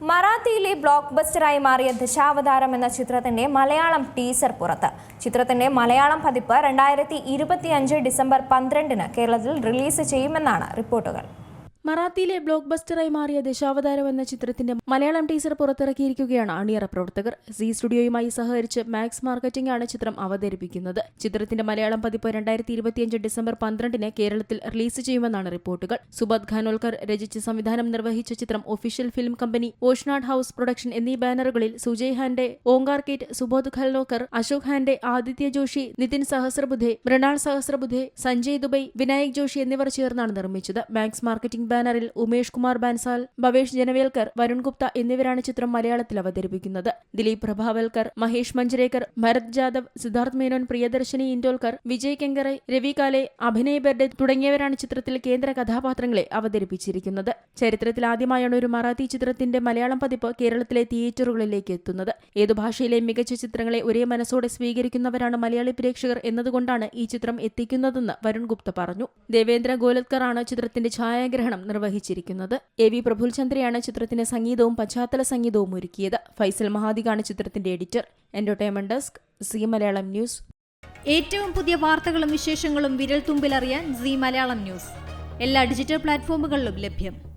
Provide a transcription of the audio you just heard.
മറാത്തിയിലെ block ബസ്റ്ററായി മാറിയ ദശാവതാരം എന്ന ചിത്രത്തിന്റെ മലയാളം ടീസർ പുറത്ത്. ചിത്രത്തിന്റെ മലയാളം പതിപ്പ് രണ്ടായിരത്തി ഡിസംബർ പന്ത്രണ്ടിന് കേരളത്തിൽ റിലീസ് ചെയ്യുമെന്നാണ് റിപ്പോർട്ടുകൾ. മറാത്തിയിലെ ബ്ലോക്ക് ബസ്റ്ററായി മാറിയ ദശാവതാരം എന്ന ചിത്രത്തിന്റെ മലയാളം ടീസർ പുറത്തിറക്കിയിരിക്കുകയാണ് അണിയറ പ്രവർത്തകർ. സി സ്റ്റുഡിയോയുമായി സഹകരിച്ച് മാക്സ് മാർക്കറ്റിംഗ് ആണ് ചിത്രം അവതരിപ്പിക്കുന്നത്. ചിത്രത്തിന്റെ മലയാളം പതിപ്പ് രണ്ടായിരത്തി ഇരുപത്തിയഞ്ച് ഡിസംബർ പന്ത്രണ്ടിന് കേരളത്തിൽ റിലീസ് ചെയ്യുമെന്നാണ് റിപ്പോർട്ടുകൾ. സുബത് ഖാനോൽക്കർ രചിച്ച് സംവിധാനം നിർവഹിച്ച ചിത്രം ഒഫീഷ്യൽ ഫിലിം കമ്പനി ഓഷ്നാഡ് ഹൌസ് പ്രൊഡക്ഷൻ എന്നീ ബാനറുകളിൽ സുജയ് ഹാൻഡെ ഓങ്കാർ കേറ്റ് സുബോധ് ഖൽനോക്കർ അശോക് ഹാൻഡെ ആദിത്യ ജോഷി നിതിൻ സഹസ്രബുദ്ധെ മൃണാൾ സഹസ്രബുദ്ധെ സഞ്ജയ് ദുബൈ വിനായക് ജോഷി എന്നിവർ ചേർന്നാണ് നിർമ്മിച്ചത്. മാക്സ് മാർക്കറ്റിംഗ് ബാനറിൽ ഉമേഷ് കുമാർ ബാൻസാൽ ഭവേഷ് ജനവേൽക്കർ വരുൺ ഗുപ്ത എന്നിവരാണ് ചിത്രം മലയാളത്തിൽ അവതരിപ്പിക്കുന്നത്. ദിലീപ് പ്രഭാവൽക്കർ മഹേഷ് മഞ്ജരേക്കർ ഭരത് ജാദവ് സിദ്ധാർത്ഥ് മേനോൻ പ്രിയദർശിനി ഇൻഡോൽക്കർ വിജയ് കെങ്കറെ രവി കാലെ അഭിനയ് ബെർഡെ തുടങ്ങിയവരാണ് ചിത്രത്തിൽ കേന്ദ്ര കഥാപാത്രങ്ങളെ അവതരിപ്പിച്ചിരിക്കുന്നത്. ചരിത്രത്തിൽ ആദ്യമായാണ് ഒരു മറാത്തി ചിത്രത്തിന്റെ മലയാളം പതിപ്പ് കേരളത്തിലെ തിയേറ്ററുകളിലേക്ക് എത്തുന്നത്. ഏതു ഭാഷയിലെ മികച്ച ചിത്രങ്ങളെ ഒരേ മനസ്സോടെ സ്വീകരിക്കുന്നവരാണ് മലയാളി പ്രേക്ഷകർ എന്നതുകൊണ്ടാണ് ഈ ചിത്രം എത്തിക്കുന്നതെന്ന് വരുൺ ഗുപ്ത പറഞ്ഞു. ദേവേന്ദ്ര ഗോലത്കർ ആണ് ചിത്രത്തിന്റെ ഛായാഗ്രഹണം. നിർവഹിച്ചിരിക്കുന്നത്. എ വി പ്രഫുൽ ചന്ദ്രയാണ് ചിത്രത്തിന് സംഗീതവും പശ്ചാത്തല സംഗീതവും ഒരുക്കിയത്. ഫൈസൽ മഹാദികാണ് ചിത്രത്തിന്റെ editor. Entertainment desk Zee Malayalam news. ഏറ്റവും പുതിയ വാർത്തകളും വിശേഷങ്ങളും വിരൽ തുമ്പിലറിയാൻ സി മലയാളം ന്യൂസ്. എല്ലാ ഡിജിറ്റൽ പ്ലാറ്റ്ഫോമുകളിലും ലഭ്യം.